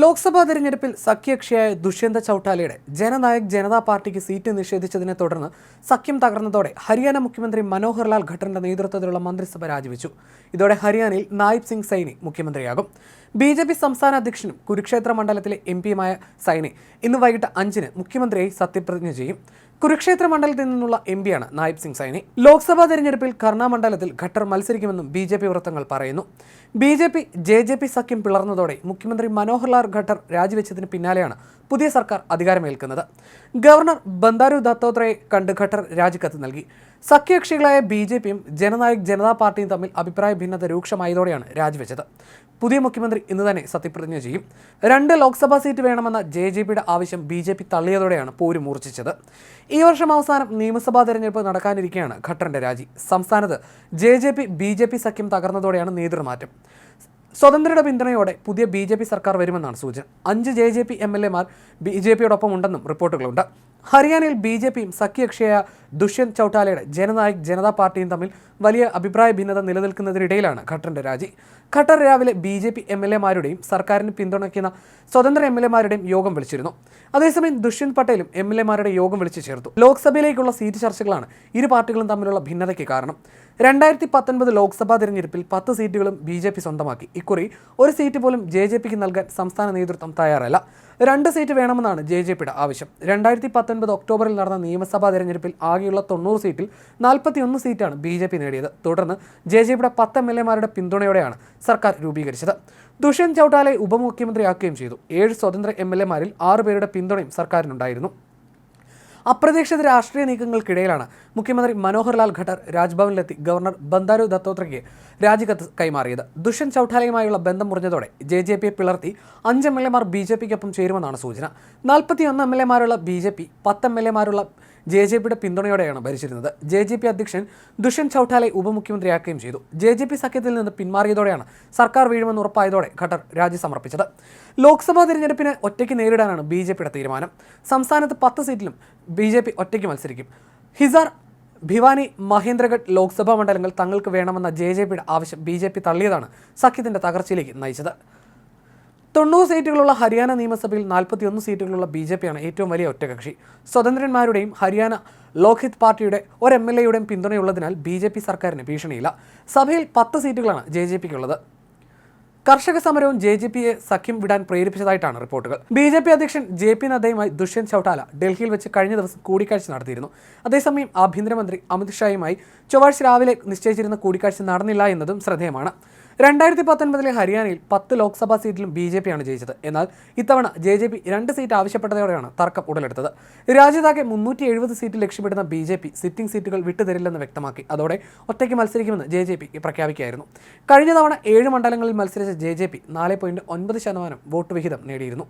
ലോക്സഭാ തെരഞ്ഞെടുപ്പിൽ സഖ്യകക്ഷിയായ ദുഷ്യന്ത ചൌട്ടാലയുടെ ജനനായക് ജനതാ പാർട്ടിക്ക് സീറ്റ് നിഷേധിച്ചതിനെ തുടർന്ന് സഖ്യം തകർന്നതോടെ ഹരിയാന മുഖ്യമന്ത്രി മനോഹർ ലാൽ ഖട്ടറിന്റെ നേതൃത്വത്തിലുള്ള മന്ത്രിസഭ രാജിവെച്ചു. ഇതോടെ ഹരിയാനയിൽ നായിബ് സിംഗ് സൈനി മുഖ്യമന്ത്രിയാകും. ബി ജെ പി സംസ്ഥാന അധ്യക്ഷനും കുരുക്ഷേത്ര മണ്ഡലത്തിലെ എം പിയുമായ സൈനി ഇന്ന് വൈകിട്ട് അഞ്ചിന് മുഖ്യമന്ത്രിയായി സത്യപ്രതിജ്ഞ ചെയ്യും. കുരുക്ഷേത്ര മണ്ഡലത്തിൽ നിന്നുള്ള എം പിയാണ് നായബ് സിംഗ് സൈനി. ലോക്സഭാ തെരഞ്ഞെടുപ്പിൽ കർണ മണ്ഡലത്തിൽ ഖട്ടർ മത്സരിക്കുമെന്നും ബി ജെ പി വൃത്തങ്ങൾ പറയുന്നു. B J P J J P സഖ്യം പിളർന്നതോടെ മുഖ്യമന്ത്രി മനോഹർലാൽ ഖട്ടർ രാജിവെച്ചതിന് പിന്നാലെയാണ് പുതിയ സർക്കാർ അധികാരമേൽക്കുന്നത്. ഗവർണർ ബന്ദാരു ദത്തോത്രയെ കണ്ട് ഖട്ടർ രാജിക്കത്ത് നൽകി. സഖ്യകക്ഷികളായ ബി ജെ പിയും ജനനായക് ജനതാ പാർട്ടിയും തമ്മിൽ അഭിപ്രായ ഭിന്നത രൂക്ഷമായതോടെയാണ് രാജിവെച്ചത്. പുതിയ മുഖ്യമന്ത്രി ഇന്ന് തന്നെ സത്യപ്രതിജ്ഞ ചെയ്യും. രണ്ട് ലോക്സഭാ സീറ്റ് വേണമെന്ന ജെ ജെ പിയുടെ ആവശ്യം ബി ജെ പി തള്ളിയതോടെയാണ് പോര് മൂർച്ഛിച്ചത്. ഈ വർഷം അവസാനം നിയമസഭാ തെരഞ്ഞെടുപ്പ് നടക്കാനിരിക്കെയാണ് ഖട്ടറിന്റെ രാജി. സംസ്ഥാനത്ത് J J P B J P സഖ്യം തകർന്നതോടെയാണ് നേതൃമാറ്റം. സ്വതന്ത്രയുടെ പിന്തുണയോടെ പുതിയ ബി സർക്കാർ വരുമെന്നാണ് സൂചന. അഞ്ച് J J P M L എമാർ ബി ജെ പിയോടൊപ്പം ഉണ്ടെന്നും റിപ്പോർട്ടുകളുണ്ട്. ഹരിയാനയിൽ ബി ജെ പിയും സഖ്യകക്ഷിയായ ദുഷ്യന്ത് ചൌട്ടാലയുടെ ജനനായക് ജനതാ പാർട്ടിയും തമ്മിൽ വലിയ അഭിപ്രായ ഭിന്നത നിലനിൽക്കുന്നതിനിടയിലാണ് ഖട്ടറിന്റെ രാജി. ഖട്ടർ രാവിലെ B J P M L എമാരുടെയും സർക്കാരിന് പിന്തുണയ്ക്കുന്ന സ്വതന്ത്ര എം എൽ എമാരുടെയും യോഗം വിളിച്ചിരുന്നു. അതേസമയം ദുഷ്യന്ത് പട്ടേലും എം എൽ എമാരുടെ യോഗം വിളിച്ചു ചേർത്തു. ലോക്സഭയിലേക്കുള്ള സീറ്റ് ചർച്ചകളാണ് ഇരു പാർട്ടികളും തമ്മിലുള്ള ഭിന്നതയ്ക്ക് കാരണം. രണ്ടായിരത്തി പത്തൊൻപത് ലോക്സഭാ തെരഞ്ഞെടുപ്പിൽ പത്ത് സീറ്റുകളും ബി ജെ പി സ്വന്തമാക്കി. ഇക്കുറി ഒരു സീറ്റ് പോലും ജെ ജെ പിക്ക് നൽകാൻ സംസ്ഥാന നേതൃത്വം തയ്യാറല്ല. രണ്ട് സീറ്റ് വേണമെന്നാണ് ജെ ജെ പിയുടെ ആവശ്യം. രണ്ടായിരത്തി പത്തൊൻപത് ഒക്ടോബറിൽ നടന്ന നിയമസഭാ തെരഞ്ഞെടുപ്പിൽ ആകെയുള്ള തൊണ്ണൂറ് സീറ്റിൽ നാൽപ്പത്തിയൊന്ന് സീറ്റാണ് ബി ജെ പി നേടിയത്. തുടർന്ന് ജെ ജെ പിയുടെ പത്ത് എം എൽ എമാരുടെ പിന്തുണയോടെയാണ് സർക്കാർ രൂപീകരിച്ചത്. ദുഷ്യന്ത് ചൌട്ടാലെ ഉപമുഖ്യമന്ത്രിയാക്കുകയും ചെയ്തു. ഏഴ് സ്വതന്ത്ര എം എൽ എമാരിൽ ആറ് പേരുടെ പിന്തുണയും സർക്കാരിനുണ്ടായിരുന്നു. അപ്രതീക്ഷിത രാഷ്ട്രീയ നീക്കങ്ങൾക്കിടയിലാണ് മുഖ്യമന്ത്രി മനോഹർ ലാൽ ഖട്ടർ രാജ്ഭവനിലെത്തി ഗവർണർ ബന്ദാരു ദത്തോത്രയ്ക്ക് രാജിക്കത്ത് കൈമാറിയത്. ദുഷ്യന്ത് ചൌട്ടാലയുമായുള്ള ബന്ധം മുറിഞ്ഞതോടെ ജെ ജെ പിയെ പിളർത്തി അഞ്ച് എം എൽ എമാർ ബി ജെ പിക്കൊപ്പം ചേരുമെന്നാണ് സൂചന. നാൽപ്പത്തിയൊന്ന് എം എൽ എമാരുള്ള ബി ജെ പി പത്ത് എം എൽ എമാരുള്ള ജെ ജെ പിയുടെ പിന്തുണയോടെയാണ് ഭരിച്ചിരുന്നത്. ജെ ജെ പി അധ്യക്ഷൻ ദുഷ്യന്ത് ചൌട്ടാലെ ഉപമുഖ്യമന്ത്രിയാക്കുകയും ചെയ്തു. ജെ ജെ പി സഖ്യത്തിൽ നിന്ന് പിന്മാറിയതോടെയാണ് സർക്കാർ വീഴുമെന്ന് ഉറപ്പായതോടെ ഖട്ടർ രാജി സമർപ്പിച്ചത്. ലോക്സഭാ തിരഞ്ഞെടുപ്പിനെ ഒറ്റയ്ക്ക് നേരിടാനാണ് ബി ജെ പിയുടെ തീരുമാനം. സംസ്ഥാനത്ത് പത്ത് സീറ്റിലും ബി ജെ പി ഒറ്റയ്ക്ക് മത്സരിക്കും. ഹിസാർ ഭിവാനി മഹേന്ദ്രഗഡ് ലോക്സഭാ മണ്ഡലങ്ങൾ തങ്ങൾക്ക് വേണമെന്ന ജെ ജെ പിയുടെ ആവശ്യം ബി ജെ പി തള്ളിയതാണ് സഖ്യത്തിന്റെ തകർച്ചയിലേക്ക് നയിച്ചത്. തൊണ്ണൂറ് സീറ്റുകളുള്ള ഹരിയാന നിയമസഭയിൽ നാൽപ്പത്തിയൊന്ന് സീറ്റുകളുള്ള ബി ജെ പിയാണ് ഏറ്റവും വലിയ ഒറ്റകക്ഷി. സ്വതന്ത്രന്മാരുടെയും ഹരിയാന ലോക്ഹിത് പാർട്ടിയുടെ ഒരു എം എൽ എയുടെയും പിന്തുണയുള്ളതിനാൽ ബി ജെ പി സർക്കാരിന് ഭീഷണിയില്ല. സഭയിൽ പത്ത് സീറ്റുകളാണ് ജെ ജെ പിക്കുള്ളത്. കർഷക സമരവും ജെ ജെ പിയെ സഖ്യം വിടാൻ പ്രേരിപ്പിച്ചതായിട്ടാണ് റിപ്പോർട്ടുകൾ. ബി ജെ പി അധ്യക്ഷൻ ജെ പി നദ്ദയുമായി ദുഷ്യന്ത് ചൌട്ടാല ഡൽഹിയിൽ വെച്ച് കഴിഞ്ഞ ദിവസം കൂടിക്കാഴ്ച നടത്തിയിരുന്നു. അതേസമയം ആഭ്യന്തരമന്ത്രി അമിത്ഷായുമായി ചൊവ്വാഴ്ച രാവിലെ നിശ്ചയിച്ചിരുന്ന കൂടിക്കാഴ്ച നടന്നില്ല എന്നതും ശ്രദ്ധേയമാണ്. രണ്ടായിരത്തി പത്തൊൻപതിലെ ഹരിയാനയിൽ പത്ത് ലോക്സഭാ സീറ്റിലും ബി ജെ പിയാണ് ജയിച്ചത്. എന്നാൽ ഇത്തവണ ജെ ജെ പി രണ്ട് സീറ്റ് ആവശ്യപ്പെട്ടതോടെയാണ് തർക്കം ഉടലെടുത്തത്. രാജ്യത്താകെ മുന്നൂറ്റി എഴുപത് സീറ്റ് ലക്ഷ്യമിടുന്ന ബി ജെ പി സിറ്റിംഗ് സീറ്റുകൾ വിട്ടുതരില്ലെന്ന് വ്യക്തമാക്കി. അതോടെ ഒറ്റയ്ക്ക് മത്സരിക്കുമെന്ന് ജെ ജെ പി പ്രഖ്യാപിക്കുകയായിരുന്നു. കഴിഞ്ഞ തവണ ഏഴ് മണ്ഡലങ്ങളിൽ മത്സരിച്ച ജെ ജെ പി നാല് പോയിന്റ് ഒൻപത് ശതമാനം വോട്ട് വിഹിതം നേടിയിരുന്നു.